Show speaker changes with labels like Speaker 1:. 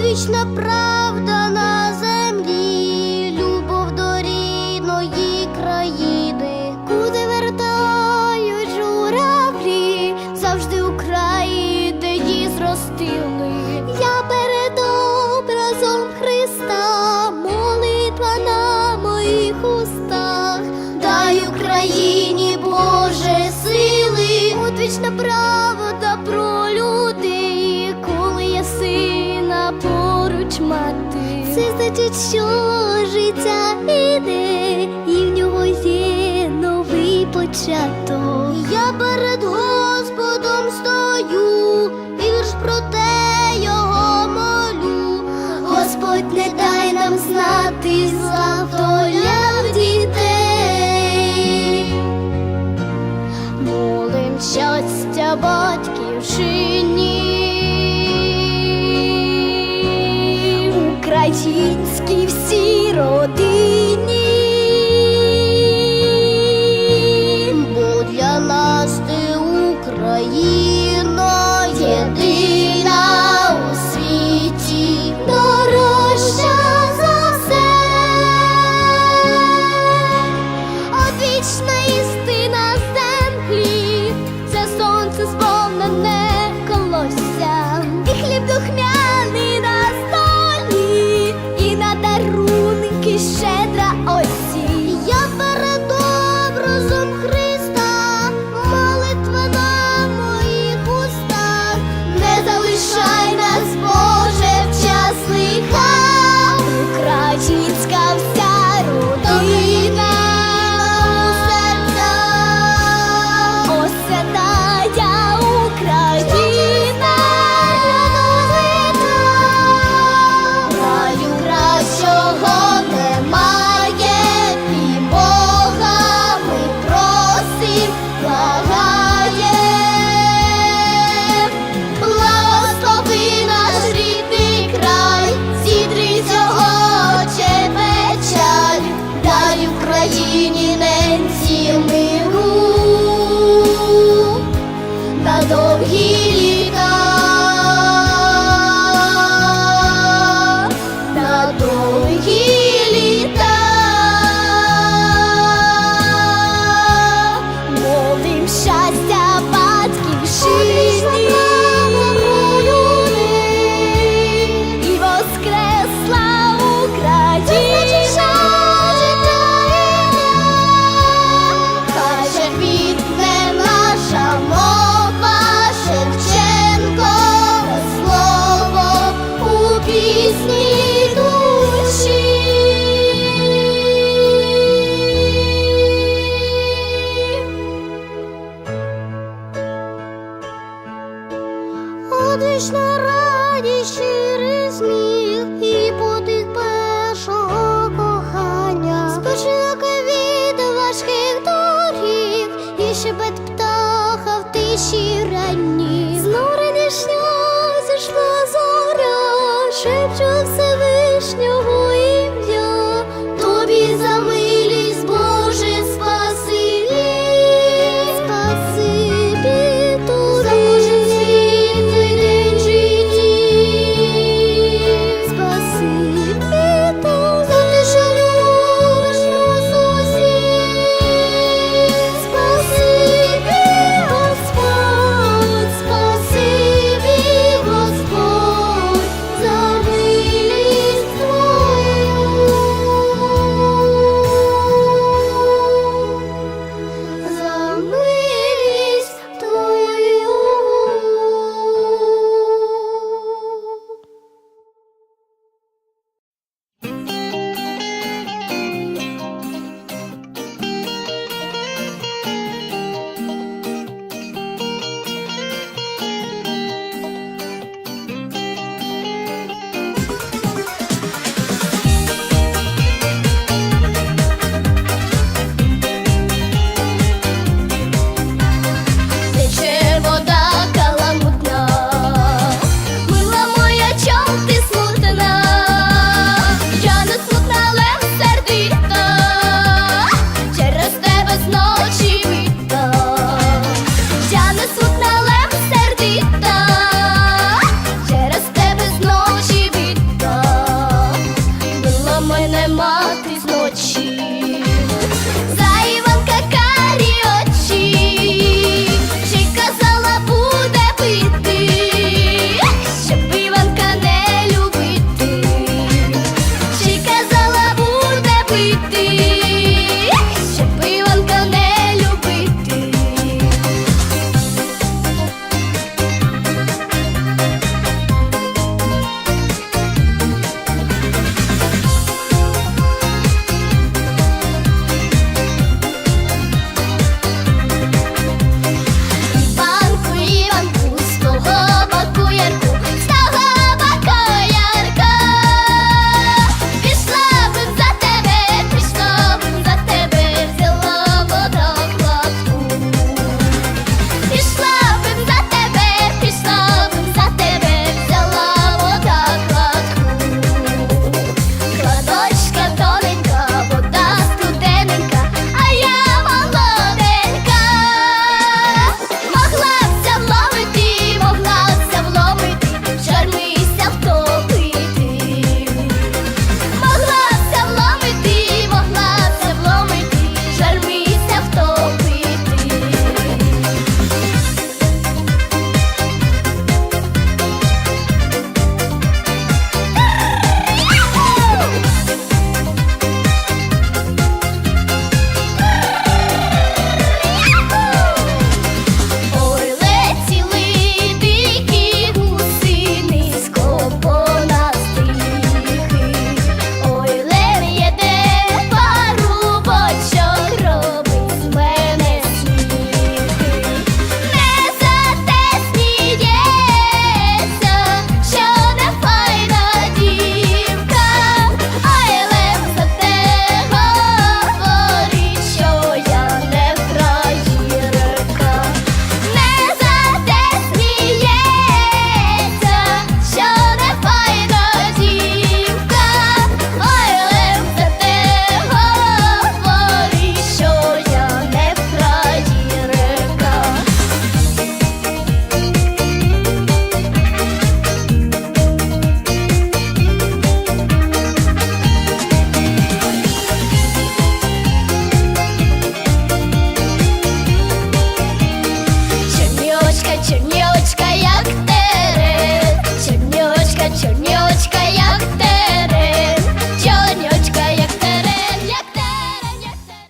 Speaker 1: Одвічна правда на землі, любов до рідної країни, куди вертають журавлі, завжди у краї, де її зростили. Я перед образом Христа, молитва на моїх устах, дай Україні Боже сили, одвічна правда значить, що життя іде, і в нього є новий початок. Я перед Господом стою, вірш про те його молю. Господь не дай нам знати завдоля в дітей. Молим щастя батьківщині, українській всі родині, шепет птаха в тиші ранні.